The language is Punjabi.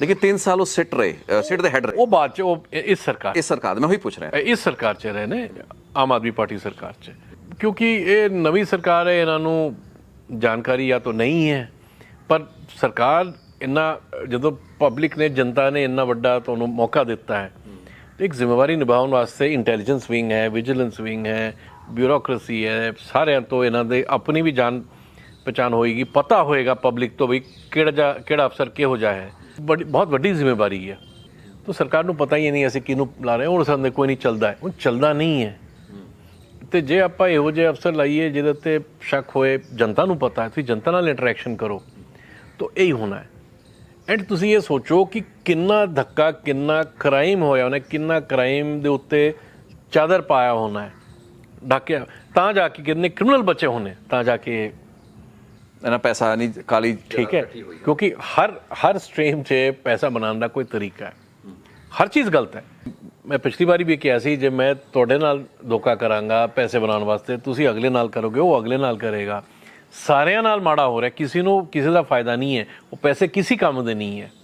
ਲੇਕਿਨ 3 ਸਾਲ ਉਹ ਸਿੱਟ ਰਹੇ ਸਿੱਟ ਦੇ ਹੈਡ ਰਹੇ। ਉਹ ਬਾਅਦ ਚ ਉਹ ਇਸ ਸਰਕਾਰ ਇਸ ਸਰਕਾਰ ਦੇ ਮੈਂ ਉਹੀ ਪੁੱਛ ਰਿਹਾ। ਇਸ ਸਰਕਾਰ ਚ ਰਹੇ ਨੇ ਆਮ ਆਦਮੀ ਪਾਰਟੀ ਸਰਕਾਰ ਚ। ਕਿਉਂਕਿ ਇਹ ਨਵੀਂ ਸਰਕਾਰ ਹੈ ਇਹਨਾਂ ਨੂੰ ਜਾਣਕਾਰੀ ਜਾਂ ਤਾਂ ਨਹੀਂ ਹੈ। ਪਰ ਸਰਕਾਰ ਇੰਨਾ ਜਦੋਂ ਪਬਲਿਕ ਨੇ ਜਨਤਾ ਨੇ ਇੰਨਾ ਵੱਡਾ ਤੁਹਾਨੂੰ ਮੌਕਾ ਦਿੱਤਾ ਹੈ। ਤੇ ਇੱਕ ਜ਼ਿੰਮੇਵਾਰੀ ਨਿਭਾਉਣ ਵਾਸਤੇ ਇੰਟੈਲੀਜੈਂਸ ਵਿੰਗ ਹੈ ਵਿਜੀਲੈਂਸ ਵਿੰਗ ਹੈ ਬਿਊਰੋਕ੍ਰੇਸੀ ਹੈ ਸਾਰਿਆਂ ਤੋਂ ਇਹਨਾਂ ਦੇ ਆਪਣੀ ਵੀ ਜਾਣ ਪਛਾਣ ਹੋਏਗੀ ਪਤਾ ਹੋਏਗਾ ਪਬਲਿਕ ਤੋਂ ਵੀ ਕਿਹੜਾ ਜਾ- ਕਿਹੜਾ ਅਫਸਰ ਕਿਹੋ ਜਿਹਾ ਹੈ। ਬੜੀ, ਬਹੁਤ ਵੱਡੀ ਜ਼ਿੰਮੇਵਾਰੀ ਹੈ। ਤਾਂ ਸਰਕਾਰ ਨੂੰ ਪਤਾ ਹੀ ਨਹੀਂ ਅਸੀਂ ਕਿਹਨੂੰ ਲਾ ਰਹੇ ਹਾਂ। ਹੁਣ ਸਾਨੂੰ ਕੋਈ ਨਹੀਂ ਚੱਲਦਾ ਹੈ। ਉਹ ਚੱਲਦਾ ਨਹੀਂ ਹੈ। ਤੇ ਜੇ ਆਪਾਂ ਇਹੋ ਜਿਹੇ ਅਫਸਰ ਲਾਈਏ ਜਿਹਦੇ ਤੇ ਸ਼ੱਕ ਹੋਏ, ਜਨਤਾ ਨੂੰ ਪਤਾ ਹੈ, ਤੁਸੀਂ ਜਨਤਾ ਨਾਲ ਇੰਟਰੈਕਸ਼ਨ ਕਰੋ। ਤਾਂ ਇਹੀ ਹੋਣਾ ਹੈ। ਐਂਡ ਤੁਸੀਂ ਇਹ ਸੋਚੋ ਕਿ ਕਿੰਨਾ ਧੱਕਾ, ਕਿੰਨਾ ਕ੍ਰਾਈਮ ਹੋਇਆ ਉਹਨੇ ਕਿੰਨਾ ਕ੍ਰਾਈਮ ਦੇ ਉੱਤੇ ਚਾਦਰ ਪਾਇਆ ਹੋਣਾ ਹੈ। ਡਾਕਿਆ, ਤਾਂ ਜਾ ਕੇ ਕਿੰਨੇ ਕ੍ਰਿਮੀਨਲ ਬਚੇ ਹੋਣੇ, ਤਾਂ ਜਾ ਕੇ ਇਹ ਇਹਨਾਂ ਪੈਸਾ ਨਹੀਂ ਕਾਲੀ ਠੀਕ ਹੈ ਕਿਉਂਕਿ ਹਰ ਹਰ ਸਟ੍ਰੀਮ 'ਚ ਪੈਸਾ ਬਣਾਉਣ ਦਾ ਕੋਈ ਤਰੀਕਾ ਹੈ। ਹਰ ਚੀਜ਼ ਗਲਤ ਹੈ। ਮੈਂ ਪਿਛਲੀ ਵਾਰੀ ਵੀ ਕਿਹਾ ਸੀ ਜੇ ਮੈਂ ਤੁਹਾਡੇ ਨਾਲ ਧੋਖਾ ਕਰਾਂਗਾ ਪੈਸੇ ਬਣਾਉਣ ਵਾਸਤੇ ਤੁਸੀਂ ਅਗਲੇ ਨਾਲ ਕਰੋਗੇ ਉਹ ਅਗਲੇ ਨਾਲ ਕਰੇਗਾ। ਸਾਰਿਆਂ ਨਾਲ ਮਾੜਾ ਹੋ ਰਿਹਾ ਕਿਸੇ ਨੂੰ ਕਿਸੇ ਦਾ ਫਾਇਦਾ ਨਹੀਂ ਹੈ। ਉਹ ਪੈਸੇ ਕਿਸੇ ਕੰਮ ਦੇ ਨਹੀਂ ਹੈ।